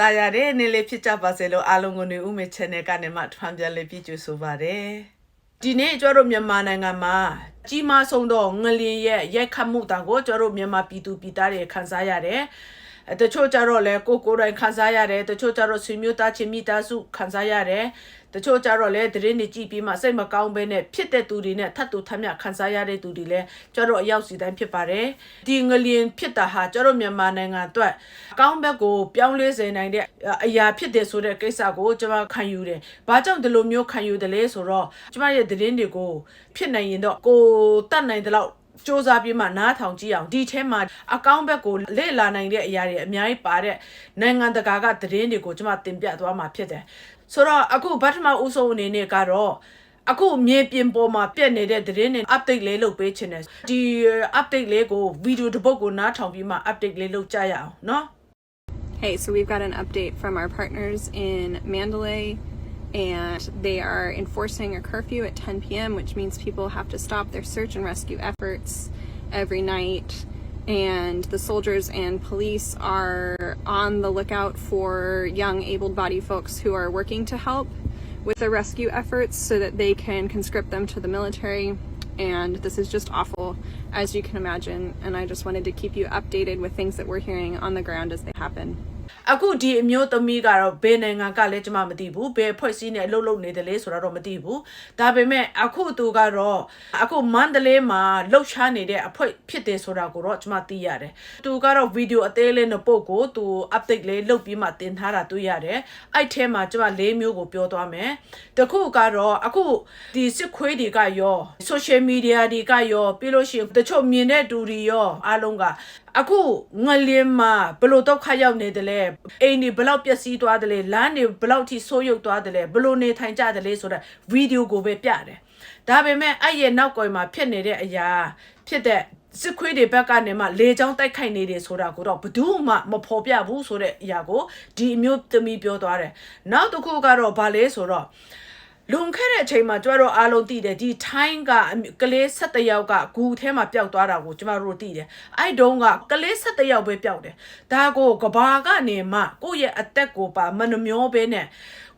တာရတဲ့နေလေးဖြစ်ကြပါစေလို့အားလုံးကိုနေဦးမေ channel ကနေမှထွန်ပြန်လေးပြကြဆိုပါတယ်ဒီနေ့ကျတို့မြန်မာနိုင်ငံမှာကြီးမားဆုံးသောငလျင်ရဲ့ရိုက်ခတ်မှုတာကိုကျတို့မြန်မာပြည်သူပြည်သားတွေခံစားရတယ်အဲ တချို့ကြတော့လဲကိုကိုယ်တိုင်ခံစားရတယ်တချို့ကြတော့ဆွေမျိုးသားချင်းမိသားစုခံစားရတယ်တချို့ကြတော့လဲသတင်းတွေကြည့်ပြီးမှစိတ်မကောင်းဘဲနဲ့ဖြစ်တဲ့သူတွေနဲ့ထပ်တူထပ်မြခံစားရတဲ့သူတွေလဲကျတော့အရောက်စီတိုင်းဖြစ်ပါတယ်ဒီငလျင်ဖြစ်တာဟာကျတော့မြန်မာနိုင်ငံအတွက်အကောင်းဘက်ကိုပြောင်းလဲစေနိုင်တဲ့အရာဖြစ်တယ်ဆိုတဲ့ကိစ္စကိုကျွန်မခံယူတယ်။ဘာကြောင့်ဒီလိုမျိုးခံယူတယ်လဲဆိုတော့ကျွန်မရဲ့သတင်းတွေကိုဖြစ်နိုင်ရင်တော့ကိုတတ်နိုင်တဲ့လောက် စ조사ပြီးမှနားထောင်ကြည့်အောင်ဒီထဲမှာအကောင့်ဘက်ကိုလေ့လာနိုင်တဲ့အရာတွေအများကြီးပါတဲ့နိုင်ငံတကာကသတင်းတွေကိုကျွန်မတင်ပြသွားမှာဖြစ်တယ်ဆိုတော့အခုဗတ်ထမဦးဆုံးအနေနဲ့ကတော့အခုမြေပြင်ပေါ်မှာပြက်နေတဲ့သတင်းတွေ update လေးလုပ်ပေးချင်တယ်ဒီ update လေးကိုဗီဒီယိုတစ်ပုဒ်ကိုနားထောင်ပြီးမှ update လေးလုပ်ကြရအောင်เนาะ Hey, so we've got an update from our partners in Mandalay, and they are enforcing a curfew at 10 p.m., which means people have to stop their search and rescue efforts every night. And the soldiers and police are on the lookout for young able bodied folks who are working to help with the rescue efforts so that they can conscript them to the military. And this is just awful, as you can imagine. And I just wanted to keep you updated with things that we're hearing on the ground as they happen. အခုဒီအမျိုးသမီးကတော့ဘယ်နိုင်ငံကလဲကျွန်မမသိဘူးဘယ်ဖွဲ့စည်းနဲ့အလုပ်လုပ်နေတယ်လဲဆိုတာတော့မသိဘူးဒါပေမဲ့အခုသူကတော့အခုမန္တလေးမှာလှုပ်ရှားနေတဲ့အဖွဲ့ဖြစ်တယ်ဆိုတာကိုတော့ကျွန်မသိရတယ်သူကတော့ဗီဒီယိုအသေးလေးနဲ့ပုတ်ကိုသူ update လေးလုပ်ပြီးမှတင်ထားတာတွေ့ရတယ်အဲ့ထဲမှာကျွန်မ၄မျိုးကိုပြောသွားမယ်တခုကတော့အခုဒီစစ်ခွေးတွေကရော social media တွေကရောပြီးလို့ရှိရင်တချို့မြင်တဲ့သူတွေရောအားလုံးကအခုငလင်းမှာဘလို့ဒုက္ခရောက်နေတယ်လဲအိမ်တွေဘလောက်ပျက်စီးသွားတယ်လဲလမ်းတွေဘလောက်ထိဆိုးရုပ်သွားတယ်လဲဘလို့နေထိုင်ကြတယ်လဲဆိုတော့ဗီဒီယိုကိုပဲပြတယ်ဒါပေမဲ့အဲ့ရဲ့နောက်ကွယ်မှာဖြစ်နေတဲ့အရာဖြစ်တဲ့စစ်ခွေးတွေဘက်ကနေမှလေချောင်းတိုက်ခိုက်နေတယ်ဆိုတာကိုတော့ဘယ်သူမှမဖော်ပြဘူးဆိုတဲ့အရာကိုဒီအမျိုးသမီးပြောသွားတယ်နောက်တစ်ခုကတော့ဗာလဲဆိုတော့ လွန်ခဲ့တဲ့အချိန်မှာကျမတို့အားလုံးသိတယ်ဒီထိုင်းကကလေး17ယောက်ကဂူထဲမှာပျောက်သွားတာကိုကျမတို့သိတယ်အဲ့တုန်းကကလေး17ယောက်ပဲပျောက်တယ်ဒါကိုကဘာကနေမှကိုယ့်ရဲ့အသက်ကိုပါမနှမျောပဲနဲ့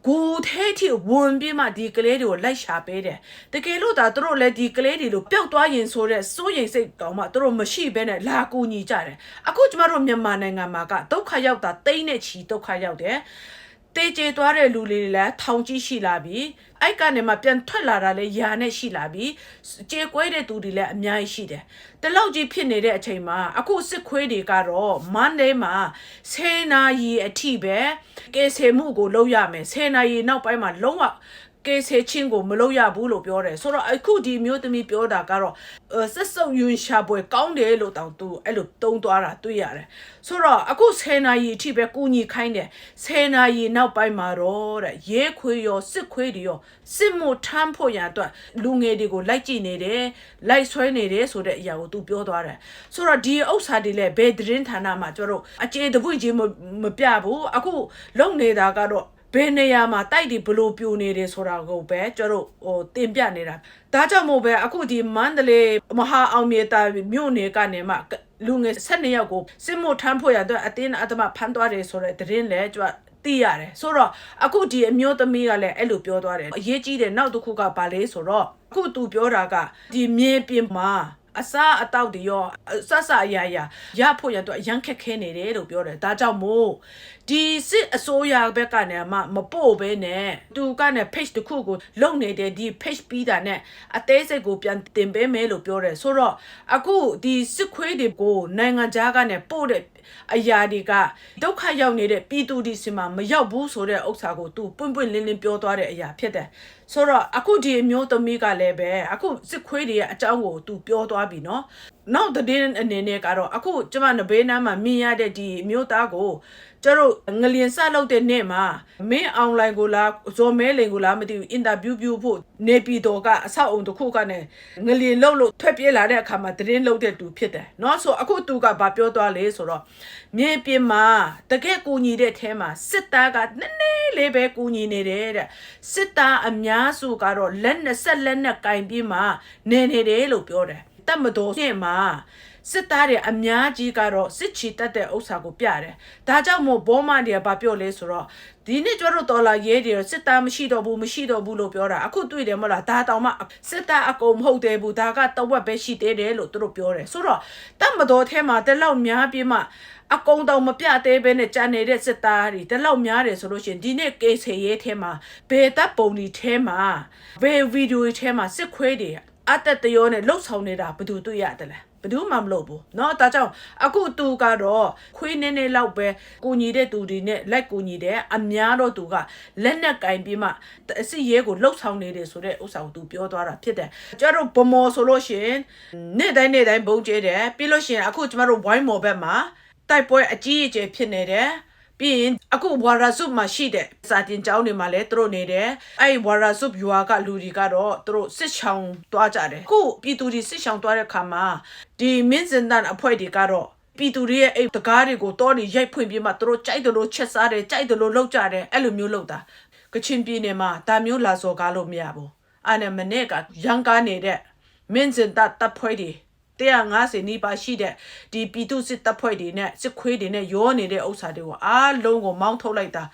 ဂူထဲထိဝင်ပြီးမှဒီကလေးတွေကိုလိုက်ရှာပေးတယ်တကယ်လို့ဒါသူတို့လည်းဒီကလေးတွေလိုပျောက်သွားရင်ဆိုတဲ့စိုးရိမ်စိတ်တောင်မှသူတို့မရှိဘဲနဲ့လာကူညီကြတယ်အခုကျမတို့မြန်မာနိုင်ငံမှာကဒုက္ခရောက်တာတိမ့်နဲ့ချီဒုက္ခရောက်တယ် တေးကျေသွားတဲ့လူတွေလည်းထောင်ကြီးရှိလာပြီအဲ့ကနေမှပြန်ထွက်လာတာလည်းယာနဲ့ရှိလာပြီကြေကွဲတဲ့သူတွေလည်းအများကြီးရှိတယ်တလောက်ကြီးဖြစ်နေတဲ့အချိန်မှာအခုစစ်ခွေးတွေကတော့မန္တလေးမှာဆယ်နာရီအထိပဲကဲဆယ်မှုကိုလုပ်ရမယ်ဆယ်နာရီနောက်ပိုင်းမှာလုံးဝ ကဲဆေချင်းကိုမလုပ်ရဘူးလို့ပြောတယ်ဆိုတော့အခုဒီမျိုးသမီးပြောတာကတော့အဲဆက်စုပ်ယွန်ရှာပွဲကောင်းတယ်လို့တောင်သူအဲ့လိုတုံးသွားတာတွေ့ရတယ်ဆိုတော့အခု10နာရီအထိပဲကူညီခိုင်းတယ်10နာရီနောက်ပိုင်းမှာတော့တဲ့ရဲခွေရောစစ်ခွေတွေရောစစ်မှုထမ်းဖို့ရန်အတွက်လူငယ်တွေကိုလိုက်ကြည့်နေတယ်လိုက်ဆွဲနေတယ်ဆိုတဲ့အရာကိုသူပြောသွားတယ်ဆိုတော့ဒီဥစ္စာတွေလည်းဘယ်သတင်းဌာနမှာကျတော့အကျေတပွင့်ချင်းမမပြဘူးအခုလုံနေတာကတော့ ဘယ်နေရာမှာတိုက်ဒီဘလို့ပြိုနေတယ်ဆိုတာကိုပဲကျတို့ဟိုတင်ပြနေတာဒါကြောင့်မို့ပဲအခုဒီမန္တလေးမဟာအောင်မြေတာမြို့နယ်ကနေမှလူငယ်12ယောက်ကိုစစ်မှုထမ်းဖို့ရအတွက်အတင်းအဓမ္မဖမ်းသွားတယ်ဆိုတဲ့သတင်းလည်းကျသိရတယ်ဆိုတော့အခုဒီအမျိုးသမီးကလည်းအဲ့လိုပြောသွားတယ်အရေးကြီးတယ်နောက်တစ်ခုကဘာလဲဆိုတော့အခုသူပြောတာကဒီမြေပြင်မှာ အစားအတောက်တွေရောအဆဆအရာရာရဖို့ရတော့အရန်ခက်ခဲနေတယ်လို့ပြောတယ်ဒါကြောင့်မို့ဒီစစ်အစိုးရဘက်ကနေမှမပို့ဘဲနဲ့သူကနဲ့ page တစ်ခုကိုလုံနေတဲ့ဒီ page ပြီးတာနဲ့အသေးစိတ်ကိုပြန်တင်ပေးမယ်လို့ပြောတယ်ဆိုတော့အခုဒီစစ်ခွေးတွေကိုနိုင်ငံခြားကနေပို့တဲ့အရာတွေကဒုက္ခရောက်နေတဲ့ပြည်သူဒီစီမှာမရောက်ဘူးဆိုတဲ့ဥစ္စာကိုသူပွင့်ပွင့်လင်းလင်းပြောသွားတဲ့အရာဖြစ်တယ် ဆိုတော့အခုဒီအမျိုးသမီးကလည်းပဲအခုစစ်ခွေးတွေရဲ့အကြောင်းကိုသူပြောသွားပြီเนาะ နောက်တဲ့အနေနဲ့ကတော့အခုကျမနဘေးနားမှာမြင်ရတဲ့ဒီအမျိုးသားကိုကျတို့ငလျင်စလုပ်တဲ့နေ့မှာမင်းအွန်လိုင်းကိုလားဇော်မဲလိန်ကိုလားမသိဘူးအင်တာဗျူးပြုဖို့နေပြည်တော်ကအဆောက်အုံတစ်ခုကနေငလျင်လှုပ်လို့ထွက်ပြေးလာတဲ့အခါမှာသတင်းလှုပ်တဲ့သူဖြစ်တယ်เนาะဆိုအခုသူကဗာပြောသွားလေဆိုတော့မြေပြင်မှာတကယ်ကူညီတဲ့အဲမှာစစ်သားကနည်းနည်းလေးပဲကူညီနေတယ်တဲ့စစ်သားအများစုကတော့လက်နဲ့ဆက်လက်နဲ့ကင်ပြီးမှနေနေတယ်လို့ပြောတယ် တတ်မတော်ရှင်းမှာစစ်သားတွေအများကြီးကတော့စစ်ချီတက်တဲ့ဥစ္စာကိုပြတယ်ဒါကြောင့်မို့ဘောမတွေကဘာပြောလဲဆိုတော့ဒီနေ့ကျတော့တော်လာရဲတွေစစ်သားမရှိတော့ဘူးမရှိတော့ဘူးလို့ပြောတာအခုတွေ့တယ်မဟုတ်လားဒါတောင်မှစစ်သားအကုန်မဟုတ်သေးဘူးဒါကတဝက်ပဲရှိသေးတယ်လို့သူတို့ပြောတယ်ဆိုတော့တတ်မတော်ထဲမှာတက်လောက်များပြီးမှအကုံတောင်မပြသေးဘဲနဲ့ကြံနေတဲ့စစ်သားတွေတက်လောက်များတယ်ဆိုလို့ရှိရင်ဒီနေ့ကေဆေရဲထဲမှာဘယ်တပ်ပုံဒီထဲမှာဘယ်ဗီဒီယိုထဲမှာစစ်ခွေးတွေ အတက်တရောနဲ့လှုပ်ဆောင်နေတာဘယ်သူတွေ့ရတယ်လဲဘယ်သူမှမလုပ်ဘူးเนาะဒါကြောင့်အခုသူကတော့ခွေးနေနေလောက်ပဲကိုညီတဲ့သူတွေနဲ့လက်ကိုညီတဲ့အများတော့သူကလက်နဲ့ကင်ပြီးမှအစစ်ရဲကိုလှုပ်ဆောင်နေတယ်ဆိုတဲ့ဥစ္စာကိုသူပြောသွားတာဖြစ်တယ်ကျတော့ဗမော်ဆိုလို့ရှိရင်နေ့တိုင်းနေ့တိုင်းဘုံကျဲတယ်ပြီးလို့ရှိရင်အခုကျမတို့ဝိုင်းမော်ဘက်မှာတိုက်ပွဲအကြီးအကျယ်ဖြစ်နေတယ် ပြီးရင်အခုဝါရာစုမှာရှိတဲ့စာတင်ကျောင်းတွေမှာလည်းသူတို့နေတယ်အဲ့ဝါရာစုဘျွာကလူတွေကတော့သူတို့စစ်ချောင်းတွားကြတယ်အခုပြည်သူတွေစစ်ချောင်းတွားတဲ့ခါမှာဒီမင်းစင်တန်အဖွဲ့တွေကတော့ပြည်သူတွေရဲ့အိမ်တကားတွေကိုတောနေရိုက်ဖွင့်ပြီးမှသူတို့ကြိုက်တယ်လို့ချက်စားတယ်ကြိုက်တယ်လို့လောက်ကြတယ်အဲ့လိုမျိုးလုပ်တာကချင်ပြည်နယ်မှာဒါမျိုးလာစော်ကားလို့မရဘူးအဲ့နဲ့မနေ့ကရန်ကားနေတဲ့မင်းစင်တတပ်ဖွဲ့တွေ 150နီးပါးရှိတဲ့ဒီပြည်သူစစ်တပ်ဖွဲ့တွေနဲ့စစ်ခွေးတွေနဲ့ရောနေတဲ့ဥစ္စာတွေကိုအားလုံးကိုမောင်းထုတ်လိုက်တာ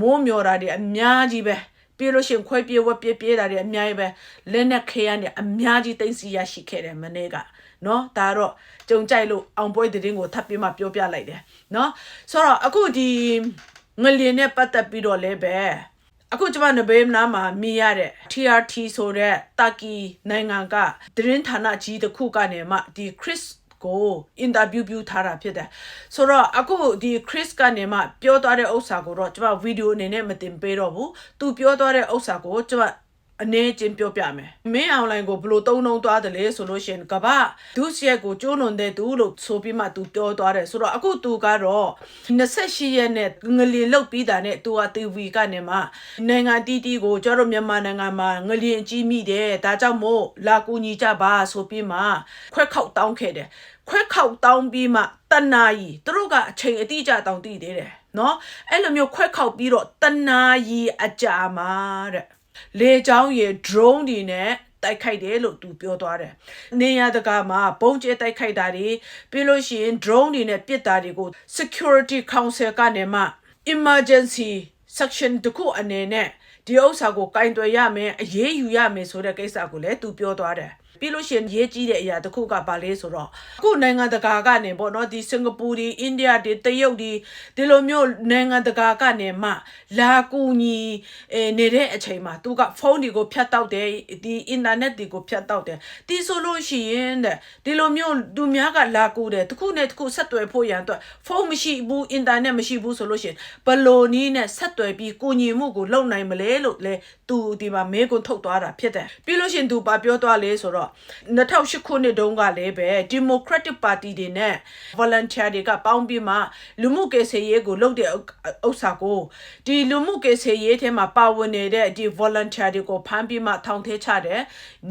မိုးမျောတာတွေအများကြီးပဲပြေလို့ရှရင်ခွဲပြေဝက်ပြေပြေတာတွေအများကြီးပဲလက်နဲ့ခဲရနဲ့အများကြီးတင်စီရရှိခဲ့တယ်မနေ့ကနော်ဒါတော့ကြုံကြိုက်လို့အောင်ပွဲတဲ့တင်းကိုထပ်ပြီးမှပြောပြလိုက်တယ်နော်ဆိုတော့အခုဒီငလျင်နဲ့ပတ်သက်ပြီးတော့လည်းပဲ အခုကျွန်မနဘေးနားမှာမြင်ရတဲ့ TRT ဆိုတဲ့တာကီနိုင်ငံကသတင်းဌာနကြီးတစ်ခုကနေမှဒီ Chris ကိုအင်တာဗျူးပြုထားတာဖြစ်တယ်ဆိုတော့အခုဒီ Chris ကနေမှပြောသွားတဲ့ဥစ္စာကိုတော့ကျွန်မဗီဒီယိုအနေနဲ့မတင်ပေးတော့ဘူးသူပြောသွားတဲ့ဥစ္စာကိုကျွန်မ အနေချင်းပြောပြမယ်မင်းအွန်လိုင်းကိုဘလို့တုံးတုံးသွားတယ်လေဆိုလို့ရှိရင်ကဘာဒုစရက်ကိုကျိုးလွန်တဲ့သူလို့ဆိုပြီးမှသူပြောသွားတယ်ဆိုတော့အခုသူကတော့28ရက်နဲ့ငလီလုတ်ပြီးတာနဲ့သူက TV ကနေမှနိုင်ငံတီးတီးကိုကျတော့မြန်မာနိုင်ငံမှာငလီအကြီးမိတယ်ဒါကြောင့်မို့လာကူညီကြပါဆိုပြီးမှခွက်ခောက်တောင်းခဲ့တယ်ခွက်ခောက်တောင်းပြီးမှတနာကြီးသူတို့ကအချိန်အတိအကျတောင်းတည်သေးတယ်နော်အဲ့လိုမျိုးခွက်ခောက်ပြီးတော့တနာကြီးအကြာမှာတဲ့ လေချောင်းရေ drone တွေနဲ့တိုက်ခိုက်တယ်လို့သူပြောသွားတယ်။နေရတကာမှာပုံကျဲတိုက်ခိုက်တာတွေပြီးလို့ရှိရင် drone တွေနဲ့ပစ်တာတွေကို security council ကနေမှ emergency section တခုအနေနဲ့ဒီဥစ္စာကိုကင်တွယ်ရမယ်အရေးယူရမယ်ဆိုတဲ့ကိစ္စကိုလည်းသူပြောသွားတယ်။ ပြီးလို့ရှိရင်ရေးကြီးတဲ့အရာတစ်ခုကဘာလဲဆိုတော့အခုနိုင်ငံတကာကနေပေါ့နော်ဒီစင်ကာပူဒီအိန္ဒိယဒီတရုတ်ဒီဒီလိုမျိုးနိုင်ငံတကာကနေမှလာကူညီအဲနေတဲ့အချိန်မှာသူကဖုန်းတွေကိုဖြတ်တောက်တယ်ဒီအင်တာနက်တွေကိုဖြတ်တောက်တယ်ဒီဆိုလို့ရှိရင်တဲ့ဒီလိုမျိုးသူများကလာကူတယ်တစ်ခုနဲ့တစ်ခုဆက်သွယ်ဖို့ရန်အတွက်ဖုန်းမရှိဘူးအင်တာနက်မရှိဘူးဆိုလို့ရှိရင်ဘယ်လိုနည်းနဲ့ဆက်သွယ်ပြီးကူညီမှုကိုလုပ်နိုင်မလဲလို့လဲသူဒီမှာမဲကွန်းထုတ်သွားတာဖြစ်တယ်ပြီးလို့ရှိရင်သူပါပြောသွားလဲဆိုတော့2008ခုနှစ်တုန်းကလည်းပဲ Democratic Party တွေနဲ့ volunteer တွေကပေါင်းပြီးမှလူမှုကေဆေးရေးကိုလုပ်တဲ့ဥစ္စာကိုဒီလူမှုကေဆေးရေးထဲမှာပါဝင်နေတဲ့ဒီ volunteer တွေကိုဖမ်းပြီးမှထောင်ထဲချတယ်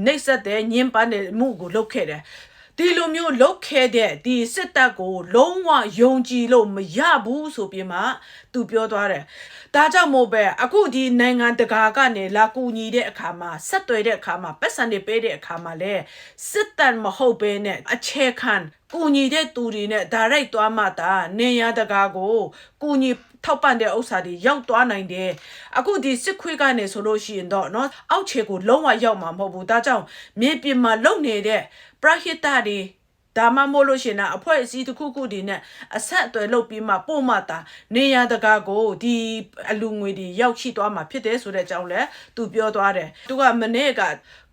နှိပ်စက်တယ်ညှဉ်းပန်းတယ်မှုကိုလုပ်ခဲ့တယ် ဒီလိုမျိုးလုတ်ခဲ့တဲ့ဒီစစ်တပ်ကို လုံးဝယုံကြည်လို့မရဘူးဆိုပြီးမှသူပြောသွားတယ်။ဒါကြောင့်မို့ပဲအခုဒီနိုင်ငံတကာကနေလာကူညီတဲ့အခါမှာဆက်သွယ်တဲ့အခါမှာပတ်စံတွေပေးတဲ့အခါမှာလဲစစ်တပ်မဟုတ်ဘဲနဲ့အခြေခံကူညီတဲ့သူတွေနဲ့ direct သွားမှသာနေရတကာကိုကူညီ ထောက်ပံ့တဲ့ဥစ္စာတွေရောက်သွားနိုင်တယ်အခုဒီစစ်ခွေးကနေဆိုလို့ရှိရင်တော့เนาะအောက်ခြေကိုလုံးဝရောက်မှာမဟုတ်ဘူးဒါကြောင့်မြေပြင်မှာလုံနေတဲ့ပရဟိတတွေ ဒါမှမို့လို့ရှင်လားအဖွဲ့အစည်းတစ်ခုခုဒီနဲ့အဆက်အသွယ်လုပ်ပြီးမှပို့မှတာနေရတကာကိုဒီအလူငွေတွေရောက်ရှိသွားမှာဖြစ်တယ်ဆိုတဲ့အကြောင်းလဲသူပြောသွားတယ်သူကမနေ့က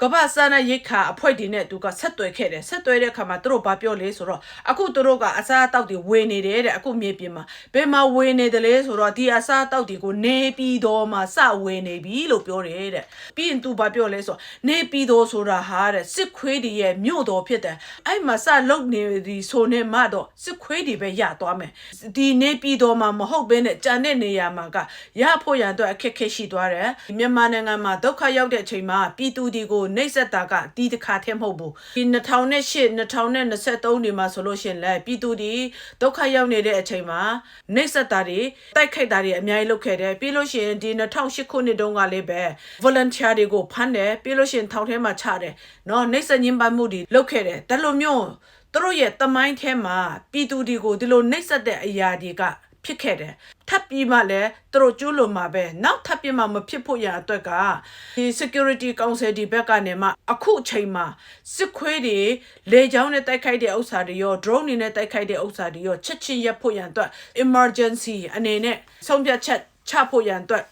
ကမ္ဘာစနာရိတ်ခါအဖွဲ့ဒီနဲ့သူကဆက်သွယ်ခဲ့တယ်ဆက်သွယ်တဲ့အခါမှာသူတို့ဘာပြောလဲဆိုတော့အခုသူတို့ကအစားအသောက်တွေဝေနေတယ်တဲ့အခုမြေပြင်မှာဘယ်မှာဝေနေတယ်လဲဆိုတော့ဒီအစားအသောက်တွေကိုနေပြီးတော့မှစဝေနေပြီလို့ပြောတယ်တဲ့ပြီးရင်သူဘာပြောလဲဆိုတော့နေပြီးတော့ဆိုတာဟာတဲ့စစ်ခွေးတွေရဲ့မြို့တော်ဖြစ်တယ်အဲ့မှာစလုနေဒီဆိုနေမှတော့စစ်ခွေးတွေပဲရသွားမယ်ဒီနေပြီးတော့မှမဟုတ်ဘဲနဲ့ကြံတဲ့နေရာမှာကရဖို့ရန်အတွက်အခက်ခဲရှိသွားတယ်မြန်မာနိုင်ငံမှာဒုက္ခရောက်တဲ့အချိန်မှာပြည်သူတွေကိုနှိပ်စက်တာကဒီတစ်ခါတည်းမဟုတ်ဘူးဒီ2008 2023နေမှာဆိုလို့ရှိရင်လည်းပြည်သူတွေဒုက္ခရောက်နေတဲ့အချိန်မှာနှိပ်စက်တာတွေတိုက်ခိုက်တာတွေအများကြီးလုပ်ခဲ့တယ်ပြီးလို့ရှိရင်ဒီ2008ခုနှစ်တုန်းကလည်းပဲ volunteer တွေကိုဖမ်းတယ်ပြီးလို့ရှိရင်ထောင်ထဲမှာချတယ်เนาะနှိပ်စက်ညှဉ်းပန်းမှုတွေလုပ်ခဲ့တယ်ဒါလိုမျိုး သူတို့ရဲ့တမိုင်းထဲမှာပြည်သူတွေကိုဒီလိုနှိပ်စက်တဲ့အရာတွေကဖြစ်ခဲ့တယ်ထပ်ပြီးမှလည်းသူတို့ကျူးလွန်မှာပဲနောက်ထပ်ပြီးမှမဖြစ်ဖို့ရန်အတွက်ကဒီ security council ဒီဘက်ကနေမှအခုအချိန်မှာစစ်ခွေးတွေလေကြောင်းနဲ့တိုက်ခိုက်တဲ့ဥစ္စာတွေရော drone တွေနဲ့တိုက်ခိုက်တဲ့ဥစ္စာတွေရောချက်ချင်းရပ်ဖို့ရန်အတွက် emergency အနေနဲ့ဆုံးဖြတ်ချက်ချဖို့ရန်အတွက်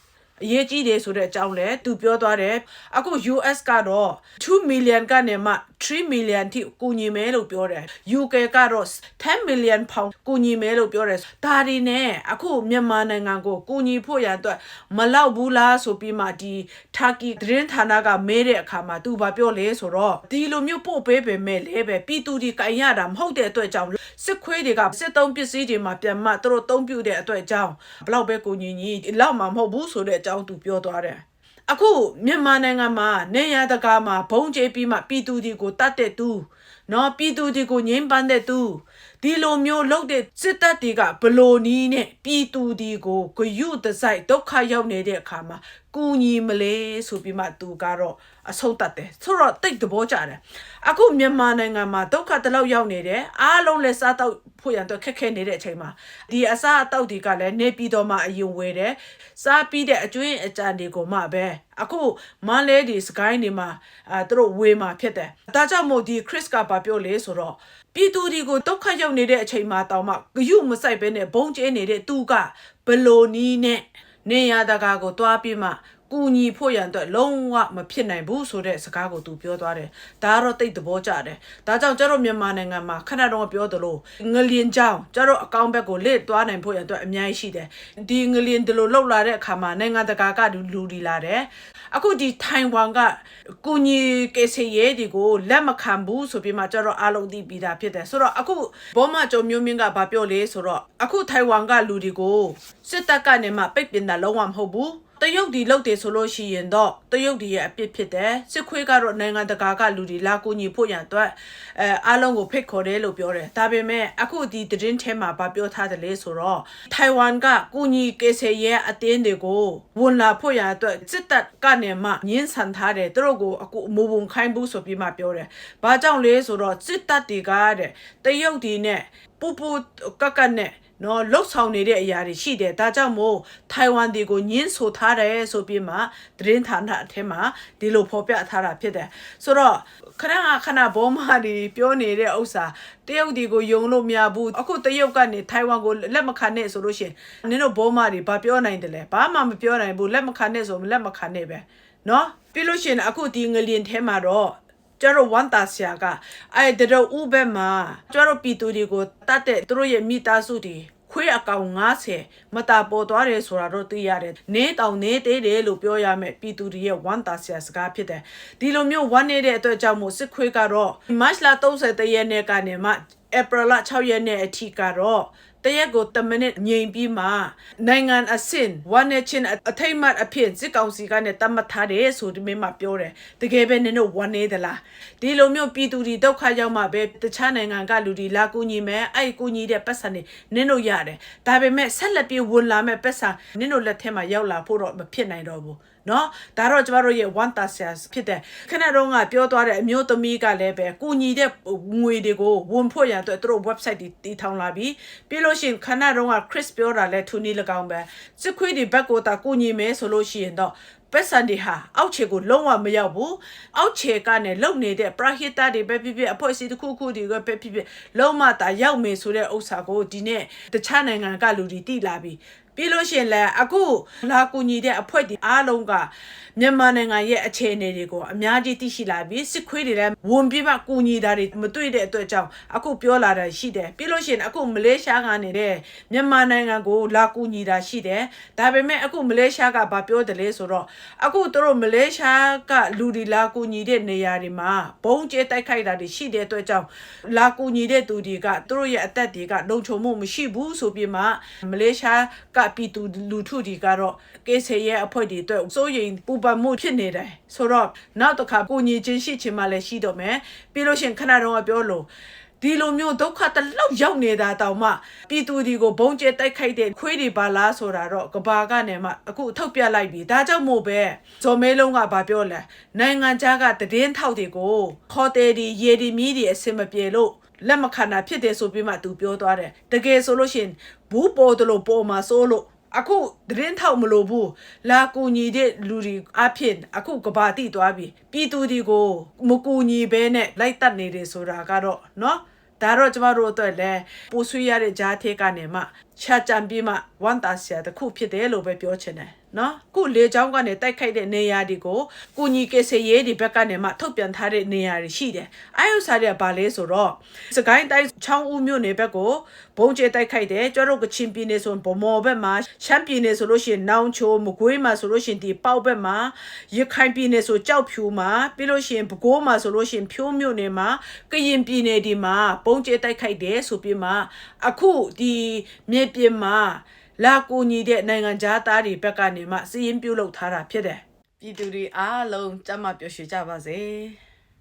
အရေးကြီးတယ်ဆိုတဲ့အကြောင်းလဲသူပြောသွားတယ်အခု US ကတော့2 million ကနေမှ 3 million ထိကူညီမယ်လို့ပြောတယ် UK ကတော့10 million pound ကူညီမယ်လို့ပြောတယ်ဒါတွေနဲ့အခုမြန်မာနိုင်ငံကိုကူညီဖို့ရန်အတွက်မလောက်ဘူးလားဆိုပြီးမှဒီ Turkey သတင်းဌာနကမဲတဲ့အခါမှာသူဘာပြောလဲဆိုတော့ဒီလိုမျိုးပို့ပေးပေမဲ့လေပဲပြည်သူဒီကြင်ရတာမဟုတ်တဲ့အတွက်ကြောင့်စစ်ခွေးတွေကစစ်သုံးပစ္စည်းတွေမှာပြန်မှသူတို့သုံးပြတဲ့အတွက်ကြောင့်ဘလောက်ပဲကူညီညီလောက်မှာမဟုတ်ဘူးဆိုတဲ့အကြောင်းသူပြောသွားတယ် အခုမြန်မာနိုင်ငံမှာနေရတကာမှာဘုံကျဲပြီးမှပြည်သူတွေကိုတတ်တဲ့သူနော်ပြည်သူတွေကိုငိမ့်ပန်းတဲ့သူဒီလိုမျိုးလုပ်တဲ့စစ်တပ်တွေကဘလို့နီးနဲ့ပြည်သူတွေကိုဂယုတစိုက်ဒုက္ခရောက်နေတဲ့အခါမှာ ကူညီမလဲဆိုပြီးမှသူကတော့အဆုံးတတ်တယ်ဆိုတော့တိတ်သဘောကျတယ်အခုမြန်မာနိုင်ငံမှာဒုက္ခတစ်လောက်ရောက်နေတယ်အားလုံးလည်းစားတော့ဖို့ရန်တော့ခက်ခဲနေတဲ့အချိန်မှာဒီအစားအသောက်တွေကလည်းနေပြီးတော့မှအယုံဝယ်တယ်စားပြီးတဲ့အကျွင်းအကြံတွေကိုမှပဲအခုမန်းလေးဒီစကိုင်းတွေမှာအဲသူတို့ဝေမှာဖြစ်တယ်ဒါကြောင့်မို့ဒီ Chris ကဘာပြောလဲဆိုတော့ပြည်သူတွေကိုဒုက္ခရောက်နေတဲ့အချိန်မှာတောင်မှဂယုမဆိုင်ပဲနဲ့ဘုံကျဲနေတဲ့သူကဘလိုနီးနဲ့ နေရတကာကိုတွားပြီးမှ ကူညီဖို့ရန်အတွက်လုံးဝမဖြစ်နိုင်ဘူးဆိုတဲ့စကားကိုသူပြောသွားတယ်။ဒါကတော့တိတ်သဘောကျတယ်။ဒါကြောင့်ကျတော့မြန်မာနိုင်ငံမှာခဏတော့ပြောသလိုငလျင်ကြောင်ကျတော့အကောင့်ဘက်ကိုလစ်သွားနိုင်ဖို့ရန်အတွက်အများကြီးရှိတယ်။ဒီငလျင်ဒီလိုလှုပ်လာတဲ့အခါမှာနိုင်ငံတကာကလူဒီလာတယ်။အခုဒီထိုင်ဝမ်ကကူညီကေဆေရဲဒီကိုလက်မခံဘူးဆိုပြီးမှကျတော့အားလုံးသိပြီးသားဖြစ်တယ်ဆိုတော့အခုဘောမကြုံမျိုးမင်းကဘာပြောလဲဆိုတော့အခုထိုင်ဝမ်ကလူတွေကိုစစ်တပ်ကနေမှပိတ်ပင်တာလုံးဝမဟုတ်ဘူး တရုတ်ဒီလုတ်တယ်ဆိုလို့ရှိရင်တော့တရုတ်ဒီရဲ့အပြစ်ဖြစ်တယ်စစ်ခွေးကတော့နိုင်ငံတကာကလူတွေလာကူညီဖို့ရန်အတွက်အဲအားလုံးကိုဖိတ်ခေါ်တယ်လို့ပြောတယ်ဒါပေမဲ့အခုဒီသတင်းထဲမှာဗာပြောထားတယ်လေဆိုတော့ထိုင်ဝမ်ကကူညီကေဆေရဲ့အတင်းတွေကိုဝန်လာဖို့ရန်အတွက်စစ်တပ်ကနေမှညှင်းဆန်ထားတယ်သူတို့ကိုအခုမူပုံခိုင်းဘူးဆိုပြီးမှပြောတယ်ဘာကြောင့်လဲဆိုတော့စစ်တပ်တွေကတဲ့တရုတ်ဒီနဲ့ပူပူကကနဲ့ နော်လှုပ်ဆောင်နေတဲ့အရာတွေရှိတယ်ဒါကြောင့်မို့ထိုင်ဝမ်ဒီကိုညှင်းဆိုထားတယ်ဆိုပြီးမှသတင်းဌာနအထက်မှာဒီလိုဖော်ပြထားတာဖြစ်တယ်ဆိုတော့ခဏခဏဘောမာဒီပြောနေတဲ့ဥစ္စာတရုတ်ဒီကိုယုံလို့မရဘူးအခုတရုတ်ကနေထိုင်ဝမ်ကိုလက်မခံနဲ့ဆိုလို့ရှိရင်နင်တို့ဘောမာဒီဘာပြောနိုင်တယ်လဲဘာမှမပြောနိုင်ဘူးလက်မခံနဲ့ဆိုလက်မခံနဲ့ပဲနော်ပြီးလို့ရှိရင်အခုဒီငလျင်ထဲမှာတော့ ကျတော့ဝန်တာဆရာကအဲ့တော့ဥဘက်မှာကျတော့ပီတူတွေကိုတတ်တဲ့သူတို့ရဲ့မိသားစုတွေခွေးအကောင်90မတာပေါ်သွားတယ်ဆိုတာတော့သိရတယ်။နေတောင်နေသေးတယ်လို့ပြောရမယ်ပြည်သူတွေရဲ့ဝန်တာဆရာစကားဖြစ်တယ်။ဒီလိုမျိုးဝန်နေတဲ့အတွက်ကြောင့်မို့စစ်ခွေးကတော့မတ်လ30ရက်နေ့ကနေမှဧပြီလ6ရက်နေ့အထိကတော့ တရက်ကို10မိနစ်ငြိမ်ပြီးမှနိုင်ငံအဆင့်ဝန်နေချင်းအထိတ်မှတ်အဖြစ်စစ်ကောင်စီကနေတတ်မှတ်ထားတယ်ဆိုဒီမိမပြောတယ်တကယ်ပဲနင်တို့ဝန်နေသလားဒီလိုမျိုးပြည်သူတွေဒုက္ခရောက်မှပဲတခြားနိုင်ငံကလူတွေလာကူညီမယ်အဲ့ကူညီတဲ့ပတ်စံနေနင်တို့ရတယ်ဒါပေမဲ့ဆက်လက်ပြီးဝင်လာမဲ့ပတ်စံနင်တို့လက်ထဲမှာရောက်လာဖို့တော့မဖြစ်နိုင်တော့ဘူး နော်ဒါတော့ကျမတို့ရဲ့ one task ဖြစ်တဲ့ခဏတော့ကပြောသွားတဲ့အမျိုးသမီးကလည်းပဲကုညီတဲ့ငွေတွေကိုဝန်ဖို့ရန်အတွက်သူတို့ website တွေတည်ထောင်လာပြီးပြီးလို့ရှိရင်ခဏတော့က Chris ပြောတာလဲသူနီးလကောင်ပဲစစ်ခွေးတွေဘက်ကိုတာကုညီမယ်ဆိုလို့ရှိရင်တော့ပက်ဆန်တွေဟာအောက်ခြေကိုလုံးဝမရောက်ဘူးအောက်ခြေကနေလုံနေတဲ့ပရဟိတတွေပဲဖြစ်ဖြစ်အဖွဲ့အစည်းတစ်ခုခုတွေကပဲဖြစ်ဖြစ်လုံးဝတာရောက်မယ်ဆိုတဲ့ဥစ္စာကိုဒီနေ့တခြားနိုင်ငံကလူတွေတိလာပြီး ပြီးလို့ရှိရင်လည်းအခုလာကူညီတဲ့အဖွဲ့တွေအားလုံးကမြန်မာနိုင်ငံရဲ့အခြေအနေတွေကိုအများကြီးသိရှိလာပြီးစစ်ခွေးတွေလည်းဝန်ပြပကူညီတာတွေမတွေ့တဲ့အတွက်ကြောင့်အခုပြောလာတာရှိတယ်ပြီးလို့ရှိရင်အခုမလေးရှားကနေတဲ့မြန်မာနိုင်ငံကိုလာကူညီတာရှိတယ်ဒါပေမဲ့အခုမလေးရှားကဘာပြောတယ်လဲဆိုတော့အခုသူတို့မလေးရှားကလူတွေလာကူညီတဲ့နေရာတွေမှာဘုံကျဲတိုက်ခိုက်တာတွေရှိတဲ့အတွက်ကြောင့်လာကူညီတဲ့သူတွေကသူတို့ရဲ့အသက်တွေကလုံခြုံမှုမရှိဘူးဆိုပြီးမှမလေးရှားကပြည်သူလူထုတွေကတော့ကေဆေရဲ့အဖွဲ့တွေအတွက်စိုးရိမ်ပူပန်မှုဖြစ်နေတယ်ဆိုတော့နောက်တစ်ခါကိုညီချင်းရှိချင်မှလည်းရှိတော့မယ်ပြီးလို့ရှရင်ခဏတော့ပြောလို့ဒီလိုမျိုးဒုက္ခတလောက်ရောက်နေတာတောင်မှပြည်သူတွေကိုဘုံကျဲတိုက်ခိုက်တဲ့ခွေးတွေပါလားဆိုတာတော့ကဘာကနေမှအခုထုတ်ပြလိုက်ပြီဒါကြောင့်မို့ပဲဇော်မဲလုံးကဘာပြောလဲနိုင်ငံခြားကတည်င်းထောက်တွေကိုဟိုတယ်ဒီရေဒီမီဒီအစင်မပြေလို့ လက်မခံတာဖြစ်တယ်ဆိုပြီးမှသူပြောသွားတယ်တကယ်ဆိုလို့ရှိရင်ဘူးပေါ်တယ်လို့ပေါ်မှာစိုးလို့အခုသတင်းထောက်မလို့ဘူးလာကူညီတဲ့လူတွေအဖြစ်အခုကဘာတိသွားပြီပြည်သူတွေကိုမကူညီဘဲနဲ့လိုက်တတ်နေတယ်ဆိုတာကတော့เนาะဒါတော့ကျမတို့အတွက်လည်းပူဆွေးရတဲ့ဂျားထဲကနေမှချာကြံပြီးမှဝန်တာဆရာတစ်ခုဖြစ်တယ်လို့ပဲပြောချင်တယ် နော်ခုလေချောင်းကနေတိုက်ခိုက်တဲ့နေရာတွေကိုကုညီကေစေရေးဒီဘက်ကနေမှထုတ်ပြန်ထားတဲ့နေရာတွေရှိတယ်။အဲဥစ္စာတွေကဘာလဲဆိုတော့စကိုင်းတိုင်းချောင်းဦးမြို့နယ်ဘက်ကိုဘုံကျဲတိုက်ခိုက်တယ်။ကျောတို့ကချင်ပြည်နယ်ဆိုဗမော်ဘက်မှာရှမ်းပြည်နယ်ဆိုလို့ရှိရင်နောင်ချိုမကွေးမှာဆိုလို့ရှိရင်ဒီပေါက်ဘက်မှာရခိုင်ပြည်နယ်ဆိုကြောက်ဖြူမှာပြီးလို့ရှိရင်ပဲခူးမှာဆိုလို့ရှိရင်ဖြိုးမြို့နယ်မှာကရင်ပြည်နယ်ဒီမှာဘုံကျဲတိုက်ခိုက်တယ်ဆိုပြီးမှအခုဒီမြေပြင်မှာ လာကူညီတဲ့နိုင်ငံသားတွေဘက်ကနေမှစီးရင်ပြုတ်လောက်ထားတာဖြစ်တယ်ပြည်သူတွေအားလုံးကြမ်းမပျော်ရွှင်ကြပါစေ